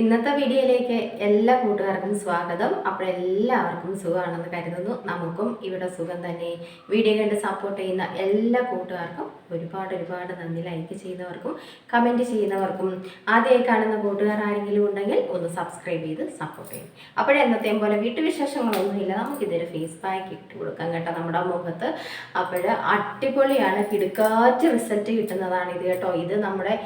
ഇന്നത്തെ വീഡിയോയിലേക്ക് എല്ലാ കൂട്ടുകാർക്കും സ്വാഗതം. അപ്പോൾ എല്ലാവർക്കും സുഖമാണെന്ന് കരുതുന്നു. നമുക്കും ഇവിടെ സുഖം തന്നെ. വീഡിയോ കണ്ട് സപ്പോർട്ട് ചെയ്യുന്ന എല്ലാ കൂട്ടുകാർക്കും ഒരുപാട് ഒരുപാട് നന്ദി. ലൈക്ക് ചെയ്യുന്നവർക്കും കമന്റ് ചെയ്യുന്നവർക്കും. ആദ്യമായി കാണുന്ന കൂട്ടുകാർ ആരെങ്കിലും ഉണ്ടെങ്കിൽ ഒന്ന് സബ്സ്ക്രൈബ് ചെയ്ത് സപ്പോർട്ട് ചെയ്യും. അപ്പോഴേ എന്നത്തെയും പോലെ വീട്ടുവിശേഷങ്ങളൊന്നുമില്ല നമുക്കിതൊരു ഫേസ് പാക്ക് ഇട്ട് കൊടുക്കാം കേട്ടോ നമ്മുടെ മുഖത്ത്. അപ്പോൾ അടിപൊളിയാണ്. കിടുക്കാറ്റ് റിസൾട്ട് കിട്ടുന്നതാണ് ഇത് കേട്ടോ. ഇത് നമ്മുടെ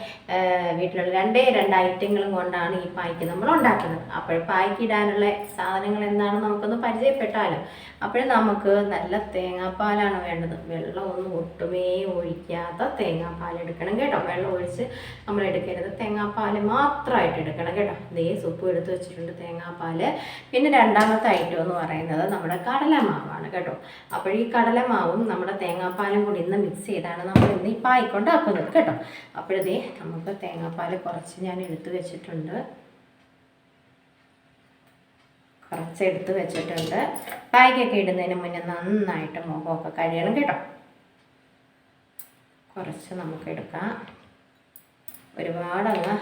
വീട്ടിലുള്ള രണ്ടേ രണ്ട് ഐറ്റങ്ങളും കൊണ്ടാണ് ഈ പായ്ക്ക് നമ്മൾ ഉണ്ടാക്കുന്നത് അപ്പോൾ പായ്ക്ക് ഇടാനുള്ള സാധനങ്ങൾ എന്താണെന്ന് നമുക്കൊന്ന് പരിചയപ്പെട്ടാലോ. അപ്പോൾ നമുക്ക് നല്ല തേങ്ങാപ്പാലാണ് വേണ്ടത്. വെള്ളമൊന്നും ഒട്ടുമേ ഒഴിക്കാത്ത തേങ്ങാപ്പാൽ എടുക്കണം കേട്ടോ. വെള്ളം ഒഴിച്ച് നമ്മൾ എടുക്കരുത്. തേങ്ങാപ്പാൽ മാത്രമായിട്ട് എടുക്കണം കേട്ടോ. ദേ സൂപ്പ് എടുത്ത് വെച്ചിട്ടുണ്ട് തേങ്ങാപ്പാൽ. പിന്നെ രണ്ടാമത്തെ ഐറ്റം എന്ന് പറയുന്നത് നമ്മുടെ കടലമാവാണ് കേട്ടോ. അപ്പോൾ ഈ കടലമാവും നമ്മുടെ തേങ്ങാപ്പാലും കൂടി ഇന്ന് മിക്സ് ചെയ്താണ് നമ്മൾ ഇന്ന് ഈ പായ്ക്കൊണ്ടാക്കുന്നത് കേട്ടോ. അപ്പോഴതേ നമുക്ക് തേങ്ങാപ്പാൽ കുറച്ച് ഞാൻ എടുത്ത് വെച്ചിട്ടുണ്ട്. കുറച്ച് എടുത്ത് വെച്ചിട്ടുണ്ട്. പായ്ക്കൊക്കെ ഇടുന്നതിന് മുന്നേ നന്നായിട്ട് മുഖമൊക്കെ കഴിയണം കേട്ടോ. കുറച്ച് നമുക്ക് എടുക്കാം. ഒരുപാടങ്ങ്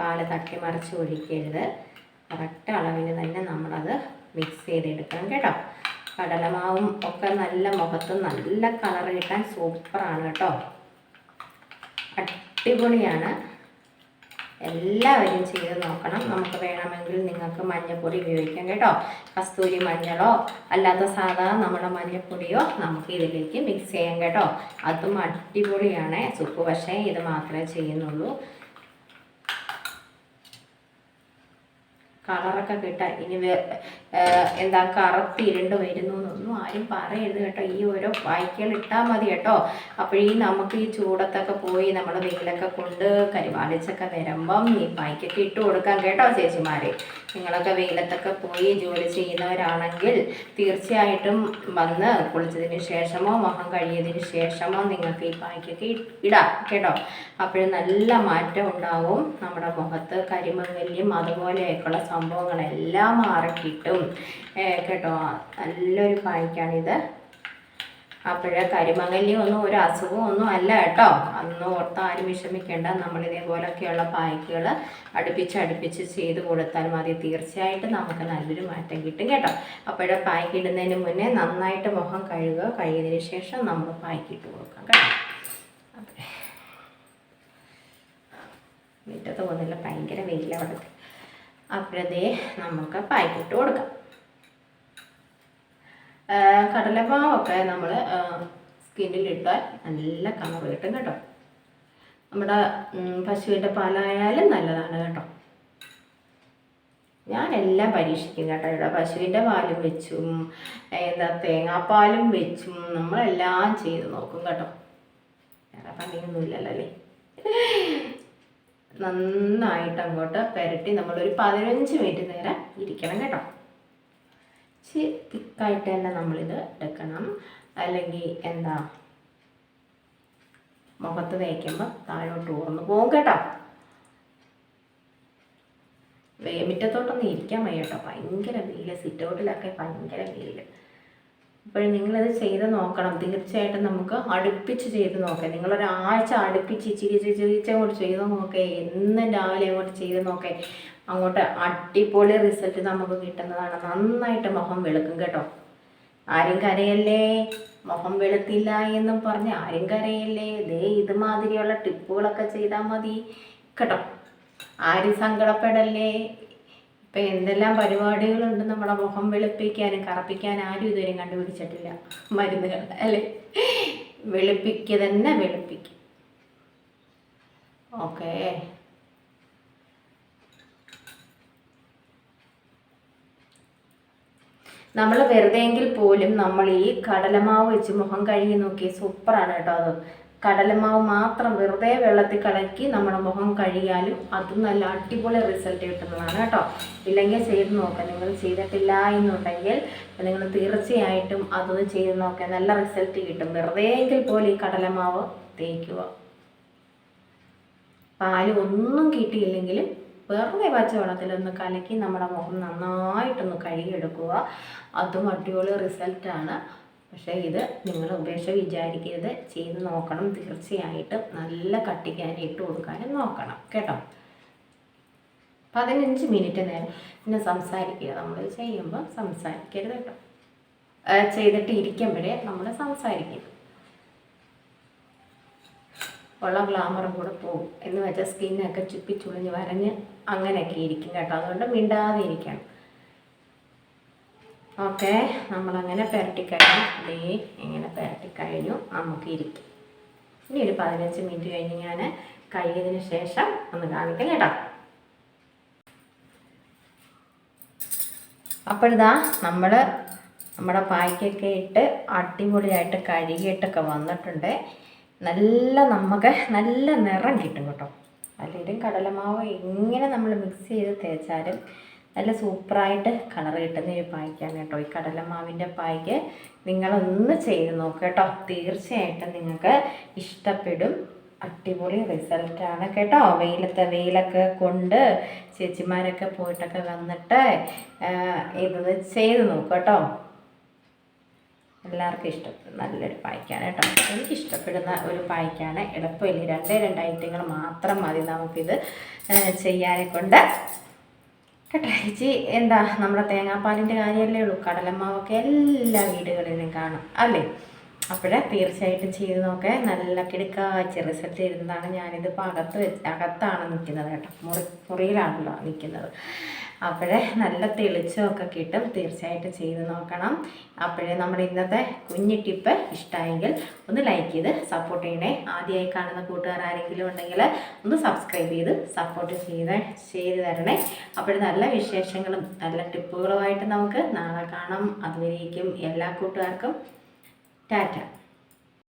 പാൽ തട്ടി മറിച്ച് ഒഴിക്കരുത്. കറക്റ്റ് അളവിന് തന്നെ നമ്മളത് മിക്സ് ചെയ്തെടുക്കണം കേട്ടോ. കടലമാവും ഒക്കെ നല്ല മുഖത്ത് നല്ല കളർ കിട്ടാൻ സൂപ്പറാണ് കേട്ടോ. അടിപൊളിയാണ്. എല്ലാവരും ചെയ്ത് നോക്കണം. നമുക്ക് വേണമെങ്കിൽ നിങ്ങൾക്ക് മഞ്ഞൾപ്പൊടി ഉപയോഗിക്കാം കേട്ടോ. കസ്തൂരി മഞ്ഞളോ അല്ലാത്ത സാധാ നമ്മുടെ മഞ്ഞൾപ്പൊടിയോ നമുക്ക് ഇതിലേക്ക് മിക്സ് ചെയ്യാം കേട്ടോ. അതും അടിപൊളിയാണ്. സുപ്പ് പക്ഷേ ഇത് മാത്രമേ ചെയ്യുന്നുള്ളൂ. കളറൊക്കെ കിട്ടാൻ ഇനി എന്താ കറുത്തിരുണ്ട് വരുന്നു എന്നൊന്നും ആരും പറയരുത് കേട്ടോ. ഈ ഓരോ വായിക്കൽ ഇട്ടാൽ മതി കേട്ടോ. അപ്പോഴീ നമുക്ക് ഈ ചൂടത്തൊക്കെ പോയി നമ്മൾ വെയിലൊക്കെ കൊണ്ട് കരിവാളിച്ചൊക്കെ വരുമ്പം ഈ പായ്ക്കൊക്കെ ഇട്ട് കൊടുക്കാം കേട്ടോ ചേച്ചിമാരെ. നിങ്ങളൊക്കെ വെയിലത്തൊക്കെ പോയി ജോലി ചെയ്യുന്നവരാണെങ്കിൽ തീർച്ചയായിട്ടും വന്ന് കുളിച്ചതിന് ശേഷമോ മുഖം കഴിയതിന് ശേഷമോ നിങ്ങൾക്ക് ഈ പായ്ക്കൊക്കെ ഇടാം കേട്ടോ. അപ്പോഴും നല്ല മാറ്റം ഉണ്ടാവും. നമ്മുടെ മുഖത്ത് കരിമങ്ങല്യം അതുപോലെയൊക്കെയുള്ള സംഭവങ്ങളെല്ലാം മാറിക്കിട്ടും. കിട്ടും കേട്ടോ നല്ലൊരു പായ്ക്കാണിത് അപ്പോഴേ കരിമങ്ങല്ലി ഒന്നും ഒരു അസുഖവും ഒന്നും അല്ല കേട്ടോ. അന്ന് ഓർത്ത് ആരും വിഷമിക്കേണ്ട. നമ്മൾ ഇതേപോലൊക്കെയുള്ള പായ്ക്കുകൾ അടുപ്പിച്ച് അടുപ്പിച്ച് ചെയ്ത് കൊടുത്താൽ മതി. തീർച്ചയായിട്ടും നമുക്ക് നല്ലൊരു മാറ്റം കിട്ടും കേട്ടോ. അപ്പോഴേ പായ്ക്കിടുന്നതിന് മുന്നേ നന്നായിട്ട് മുഖം കഴുകുക. കഴുകിയതിന് ശേഷം നമ്മൾ പായ്ക്കിട്ട് കൊടുക്കാം കേട്ടോ. മുറ്റത്ത് പോകുന്നില്ല ഭയങ്കര വെയിലവിടെ അപ്പോഴതേ നമുക്ക് പായ്ക്കിട്ട് കൊടുക്കാം. കടലപ്പാവൊക്കെ നമ്മൾ സ്കിന്നിലിട്ടാൽ നല്ല കളർ കിട്ടും കേട്ടോ. നമ്മുടെ പശുവിന്റെ പാലായാലും നല്ലതാണ് കേട്ടോ. ഞാൻ എല്ലാം പരീക്ഷിക്കും കേട്ടോ. ഇവിടെ പശുവിന്റെ പാലും വെച്ചും എന്താ തേങ്ങാപ്പാലും വെച്ചും നമ്മളെല്ലാം ചെയ്ത് നോക്കും കേട്ടോ. വേറെ പണിയൊന്നുമില്ലല്ലോ അല്ലേ? നന്നായിട്ട് അങ്ങോട്ട് പുരട്ടി നമ്മളൊരു പതിനഞ്ച് മിനിറ്റ് നേരം ഇരിക്കണം കേട്ടോ. ഇച്ചിരി തിക്കായിട്ട് തന്നെ നമ്മളിത് എടുക്കണം. അല്ലെങ്കിൽ എന്താ മുഖത്ത് തേക്കുമ്പോൾ താഴോട്ട് ഊർന്ന് പോകും കേട്ടോ. വേമിറ്റത്തോട്ടൊന്നും ഇരിക്കാൻ വയ്യ കേട്ടോ. ഭയങ്കര വെയിൽ സിറ്റൗട്ടിലൊക്കെ ഭയങ്കര വെയിൽ അപ്പോൾ നിങ്ങളത് ചെയ്ത് നോക്കണം. തീർച്ചയായിട്ടും നമുക്ക് അടുപ്പിച്ച് ചെയ്ത് നോക്കാം. നിങ്ങളൊരാഴ്ച അടുപ്പിച്ച് ഇച്ചിരി ചിരിച്ച അങ്ങോട്ട് ചെയ്ത് നോക്കേ. എന്നും രാവിലെ അങ്ങോട്ട് ചെയ്ത് നോക്കേ. അങ്ങോട്ട് അടിപൊളി റിസൾട്ട് നമുക്ക് കിട്ടുന്നതാണ്. നന്നായിട്ട് മുഖം വെളുക്കും കേട്ടോ. ആരും കരയല്ലേ? മുഖം വെളുത്തില്ല എന്നും പറഞ്ഞ് ആരും കരയല്ലേ? ദേ ഇതുമാതിരിയുള്ള ടിപ്പുകളൊക്കെ ചെയ്താൽ മതി. കേട്ടോ. ആരും സങ്കടപ്പെടല്ലേ? ഇപ്പം എന്തെല്ലാം പരിപാടികളുണ്ട് നമ്മുടെ മുഖം വെളുപ്പിക്കാനും കറപ്പിക്കാനും ആരും ഇതുവരെ കണ്ടുപിടിച്ചിട്ടില്ല. മരുന്നുകൾ അല്ലേ? വെളുപ്പിക്കുക തന്നെ വെളുപ്പിക്കും. ഓക്കേ. നമ്മൾ വെറുതെയെങ്കിൽ പോലും നമ്മൾ ഈ കടലമാവ് വെച്ച് മുഖം കഴുകി നോക്കി സൂപ്പറാണ് കേട്ടോ അത്. കടലമാവ് മാത്രം വെറുതെ വെള്ളത്തിൽ കലക്കി നമ്മുടെ മുഖം കഴുകിയാലും അതും നല്ല അടിപൊളി റിസൾട്ട് കിട്ടുന്നതാണ് കേട്ടോ. ഇല്ലെങ്കിൽ ചെയ്ത് നോക്കാം. നിങ്ങൾ ചെയ്തിട്ടില്ല എന്നുണ്ടെങ്കിൽ നിങ്ങൾ തീർച്ചയായിട്ടും അതൊന്ന് ചെയ്ത് നോക്കാം. നല്ല റിസൾട്ട് കിട്ടും. വെറുതെ എങ്കിൽ പോലും ഈ കടലമാവ് തേക്കുക. പാൽ ഒന്നും കിട്ടിയില്ലെങ്കിലും വെറുതെ പച്ചവെള്ളത്തിലൊന്ന് കലക്കി നമ്മുടെ മുഖം നന്നായിട്ടൊന്ന് കഴുകിയെടുക്കുക. അതും അടിപൊളി റിസൾട്ടാണ് പക്ഷേ ഇത് നിങ്ങൾ ഉപേക്ഷ വിചാരിക്കരുത്. ചെയ്ത് നോക്കണം. തീർച്ചയായിട്ടും നല്ല കട്ടിക്കാൻ ഇട്ട് കൊടുക്കാനും നോക്കണം. കേട്ടോ? പതിനഞ്ച് മിനിറ്റ് നേരം പിന്നെ സംസാരിക്കുക. നമ്മൾ ചെയ്യുമ്പോൾ സംസാരിക്കരുത് കേട്ടോ. ചെയ്തിട്ട് ഇരിക്കുമ്പോഴേ നമ്മൾ സംസാരിക്കും. ഉള്ള ഗ്ലാമറും കൂടെ പോകും. എന്ന് വെച്ചാൽ സ്കിന്നൊക്കെ ചുപ്പിച്ചുളിഞ്ഞ് വരഞ്ഞ് അങ്ങനെയൊക്കെ ഇരിക്കും കേട്ടോ. അതുകൊണ്ട് മിണ്ടാതെ ഇരിക്കണം. ഓക്കെ നമ്മളങ്ങനെ പുരട്ടിക്കഴിഞ്ഞു ദേ ഇങ്ങനെ പുരട്ടിക്കഴിഞ്ഞു നമുക്ക് ഇരിക്കും. ഇനി ഒരു പതിനഞ്ച് മിനിറ്റ് കഴിഞ്ഞ് ഞാൻ കഴുകിയതിന് ശേഷം ഒന്ന് കാണിക്കാം കേട്ടോ. അപ്പോഴിതാ നമ്മൾ നമ്മുടെ പായ്ക്കൊക്കെ ഇട്ട് അടിപൊളിയായിട്ട് കഴുകിയിട്ടൊക്കെ വന്നിട്ടുണ്ട്. നല്ല നമുക്ക് നല്ല നിറം കിട്ടും കേട്ടോ. അല്ലെങ്കിൽ കടലമാവ് എങ്ങനെ നമ്മൾ മിക്സ് ചെയ്ത് തേച്ചാലും നല്ല സൂപ്പറായിട്ട് കളർ കിട്ടുന്ന ഒരു പായ്ക്കാണ് കേട്ടോ. ഈ കടലമാവിന്റെ പായ്ക്ക് നിങ്ങളൊന്ന് ചെയ്ത് നോക്കുക കേട്ടോ. തീർച്ചയായിട്ടും നിങ്ങൾക്ക് ഇഷ്ടപ്പെടും. അടിപൊളി റിസൾട്ടാണ് കേട്ടോ. വെയിലത്തെ വെയിലൊക്കെ കൊണ്ട് ചേച്ചിമാരൊക്കെ പോയിട്ടൊക്കെ വന്നിട്ട് ഇത് ചെയ്ത് നോക്കുക കേട്ടോ. എല്ലാവർക്കും ഇഷ്ടപ്പെടും നല്ലൊരു പായ്ക്കാണ് കേട്ടോ. എനിക്ക് ഇഷ്ടപ്പെടുന്ന ഒരു പായ്ക്കാണ്. എളുപ്പമില്ല. രണ്ടേ രണ്ട് ഐറ്റങ്ങൾ മാത്രം മതി നമുക്കിത് ചെയ്യാനെ കൊണ്ട് കേട്ടോ ചേച്ചി എന്താ നമ്മുടെ തേങ്ങാപ്പാലിന്റെ കാര്യമല്ലേ ഉള്ളൂ. കടലമാവൊക്കെ എല്ലാ വീടുകളിലും കാണും അല്ലേ? അപ്പോഴേ തീർച്ചയായിട്ടും ചെയ്ത് നോക്കെ. നല്ല കിടുക്കാച്ച റിസൾട്ട് ഇരുന്നതാണ് ഞാനിതിപ്പോൾ അകത്ത് അകത്താണ് നിൽക്കുന്നത് കേട്ടോ. മുറി മുറിയിലാണല്ലോ നിൽക്കുന്നത്. അപ്പോഴേ നല്ല തെളിച്ചമൊക്കെ കിട്ടും. തീർച്ചയായിട്ടും ചെയ്ത് നോക്കണം. അപ്പോഴേ നമ്മുടെ ഇന്നത്തെ കുഞ്ഞു ടിപ്പ് ഇഷ്ടമായെങ്കിൽ ഒന്ന് ലൈക്ക് ചെയ്ത് സപ്പോർട്ട് ചെയ്യണേ. ആദ്യമായി കാണുന്ന കൂട്ടുകാർ ആരെങ്കിലും ഉണ്ടെങ്കിൽ ഒന്ന് സബ്സ്ക്രൈബ് ചെയ്ത് സപ്പോർട്ട് ചെയ്ത് ചെയ്ത് തരണേ. അപ്പോൾ നല്ല വിശേഷങ്ങളും നല്ല ടിപ്പുകളുമായിട്ട് നമുക്ക് നാളെ കാണാം. അതുവരേക്കും എല്ലാ കൂട്ടുകാർക്കും. ടാറ്റ.